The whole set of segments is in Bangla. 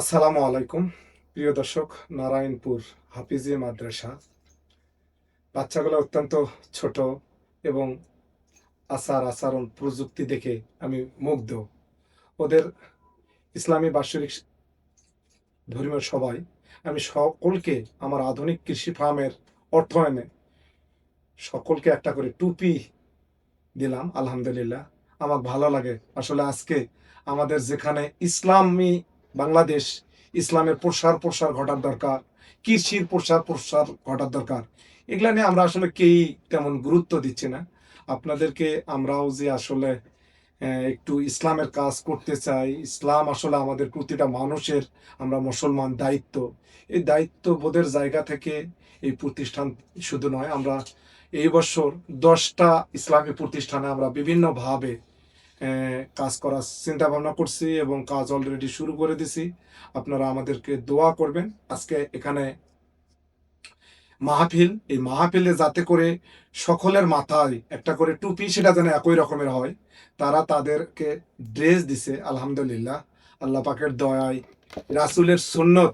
আসসালামু আলাইকুম, প্রিয় দর্শক, নারায়ণপুর হাফিজি মাদ্রাসা। বাচ্চাগুলো অত্যন্ত ছোট এবং আচার আচরণ, প্রযুক্তি দেখে আমি মুগ্ধ। ওদের ইসলামী বাৎসরিক ধর্মীয় সবাই আমি সকলকে আমার আধুনিক কৃষি ফার্মের অর্থায়নে সকলকে একটা করে টুপি দিলাম, আলহামদুলিল্লাহ। আমার ভালো লাগে। আসলে আজকে আমাদের যেখানে ইসলামী বাংলাদেশ ইসলামের প্রসার প্রসার ঘটার দরকার, কৃষির প্রসার প্রসার ঘটার দরকার, এগুলা নিয়ে আমরা আসলে কেই তেমন গুরুত্ব দিচ্ছি না। আপনাদেরকে আমরাও যে আসলে একটু ইসলামের কাজ করতে চাই, ইসলাম আসলে আমাদের প্রতিটা মানুষের, আমরা মুসলমান দায়িত্ব। এই দায়িত্ব বোধের জায়গা থেকে এই প্রতিষ্ঠান শুধু নয়, আমরা এই বছর দশটা ইসলামী প্রতিষ্ঠানে আমরা বিভিন্নভাবে কাজ করার চিন্তা ভাবনা করছি এবং কাজ অলরেডি শুরু করে দিছি। আপনারা আমাদেরকে দোয়া করবেন। আজকে এখানে মাহফিল, এই মাহফিলে যাতে করে সকলের মাথায় একটা করে টুপি সেটা যেন একই রকমের হয়, তারা তাদেরকে ড্রেস দিছে, আলহামদুলিল্লাহ। আল্লাহ পাকের দয়ায় রাসুলের সুন্নত,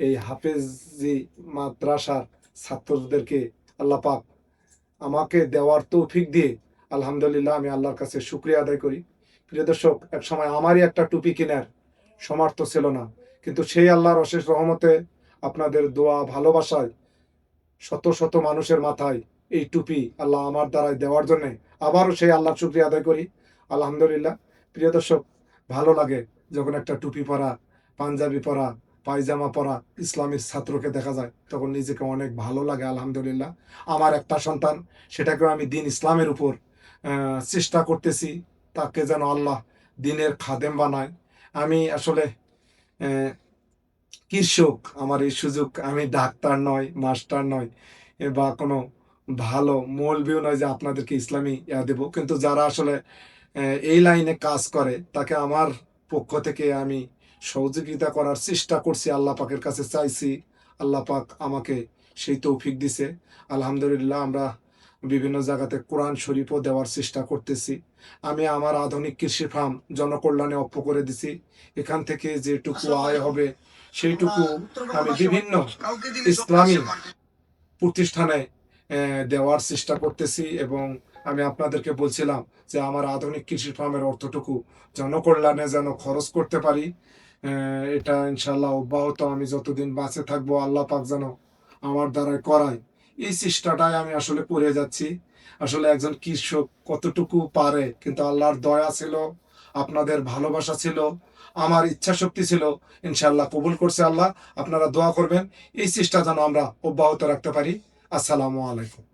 এই হাফেজি মাদ্রাসার ছাত্রদেরকে আল্লাহ পাক আমাকে দেওয়ার তৌফিক দিয়ে আলহামদুলিল্লাহ, আমি আল্লাহর কাছে শুক্রিয়া আদায় করি। প্রিয় দর্শক এক সময় আমারই একটা টুপি কেনার সমর্থ ছিল না। কিন্তু সেই আল্লাহর অশেষ রহমতে আপনাদের দোয়া, ভালোবাসায় শত শত মানুষের মাথায় এই টুপি আল্লাহ আমার দ্বারাই দেওয়ার জন্য আবারও সেই আল্লাহর শুক্রিয়া আদায় করি। আলহামদুলিল্লাহ, প্রিয় দর্শক, ভালো লাগে যখন একটা টুপি পরা, পাঞ্জাবি পরা, পায়জামা পরা ইসলামের ছাত্রকে দেখা যায়, তখন নিজেকে অনেক ভালো লাগে, আলহামদুলিল্লাহ। আমার একটা সন্তান, সেটাকেও আমি দিন ইসলামের উপর চেষ্টা করতেছি তাকে যেন আল্লাহ দিনের খাদেম বানায়। আমি আসলে কৃষক, আমার এই সুযোগ, আমি ডাক্তার নয়, মাস্টার নয়, বা কোনো ভালো মৌলবিও নয় যে আপনাদেরকে ইসলামী ইয়া দেবো। কিন্তু যারা আসলে এই লাইনে কাজ করে, তাকে আমার পক্ষ থেকে আমি সহযোগিতা করার চেষ্টা করছি, আল্লাহ পাকের কাছে চাইছি, আল্লাহ পাক আমাকে সেই তৌফিক দিছে। আলহামদুলিল্লাহ, আমরা বিভিন্ন জায়গাতে কোরআন শরীফও দেওয়ার চেষ্টা করতেছি। আমি আমার আধুনিক কৃষি ফার্ম জনকল্যাণে অপ্প করে দিছি। এখান থেকে যেটুকু আয় হবে সেইটুকু আমি বিভিন্ন ইসলামী প্রতিষ্ঠানে দেওয়ার চেষ্টা করতেছি এবং আমি আপনাদেরকে বলছিলাম যে আমার আধুনিক কৃষি ফার্মের অর্থটুকু জনকল্যাণে যেন খরচ করতে পারি এটা ইনশাল্লাহ অব্যাহত। আমি যতদিন বাঁচে থাকব আল্লাহ পাক যেন আমার দ্বারাই করায়। এই চেষ্টাটাই আমি আসলে পড়ে যাচ্ছি। আসলে একজন কৃষক কতটুকু পারে, কিন্তু আল্লাহর দয়া ছিল, আপনাদের ভালোবাসা ছিল, আমার ইচ্ছা শক্তি ছিল ইনশাল্লাহ কবুল করছে আল্লাহ, আপনারা দোয়া করবেন, এই চেষ্টা যেন আমরা অব্যাহত রাখতে পারি। আসসালামু আলাইকুম।